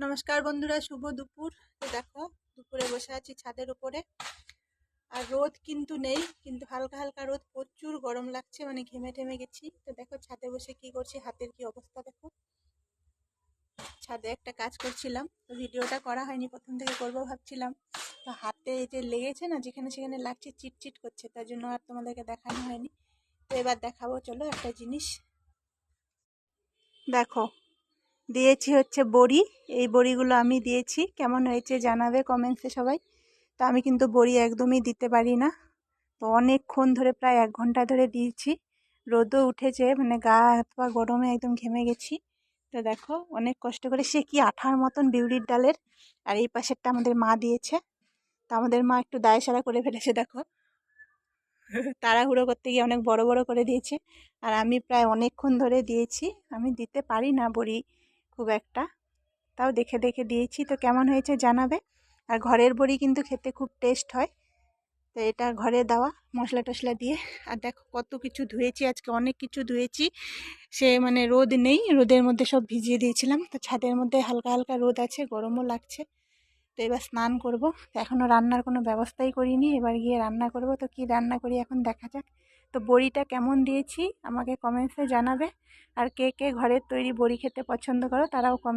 নমস্কার বন্ধুরা, শুভ দুপুর। দেখো, দুপুরে বসে আছি ছাদের উপরে। আর রোদ কিন্তু নেই, কিন্তু হালকা হালকা রোদ, প্রচুর গরম লাগছে মানে ঘেমে টেমে গেছি। তো দেখো, ছাদে বসে কি করছি, হাতের কি অবস্থা দেখো। ছাদে একটা কাজ করছিলাম, তো ভিডিওটা করা হয়নি, প্রথম থেকে করব ভাবছিলাম। তো হাতে এই যে লেগেছে না, যেখানে সেখানে লাগছে, চিটচিট করছে, তার জন্য আর তোমাদেরকে দেখানো হয়নি। তো এবার দেখাবো, চলো একটা জিনিস। দেখো দিয়েছি হচ্ছে বড়ি। এই বড়িগুলো আমি দিয়েছি। কেমন হয়েছে জানাবে কমেন্টসে সবাই। তো আমি কিন্তু বড়ি একদমই দিতে পারি না। তো অনেকক্ষণ ধরে প্রায় এক ঘণ্টা ধরে দিয়েছি। রোদও উঠেছে মানে গা হাত পা গরমে একদম ঘেমে গেছি। তো দেখো, অনেক কষ্ট করে সে কি আঠার মতন বিউলির ডালের আর এই পাশেরটা আমাদের মা দিয়েছে। তা আমাদের মা একটু দায় সারা করে ফেলেছে, দেখো। তাড়াহুড়ো করতে গিয়ে অনেক বড় বড় করে দিয়েছে। আর আমি প্রায় অনেকক্ষণ ধরে দিয়েছি। আমি দিতে পারি না বড়ি। খুব একটা। তাও দেখে দেখে দিয়েছি। তো কেমন হয়েছে জানাবে? আর ঘরের বড়ি কিন্তু খেতে খুব টেস্ট হয়। তো এটা ঘরে দেওয়া মশলা টশলা দিয়ে। আর দেখো কত কিছু ধুয়েছি। আজকে অনেক কিছু ধুয়েছি। সে মানে রোদ নেই। রোদের মধ্যে সব ভিজিয়ে দিয়েছিলাম। তো ছাদের মধ্যে হালকা হালকা রোদ আছে, গরমও লাগছে। তো এবার স্নান করব। এখনও রান্নার কোনো ব্যবস্থাই করিনি, এবার গিয়ে রান্না করব। তো কি রান্না করি এখন দেখা যাক। তো বড়িটা কেমন দিয়েছি আমাকে কমেন্টসে জানাবে। আর কে কে ঘরের তৈরি বড়ি খেতে পছন্দ করো তারাও কমেন্ট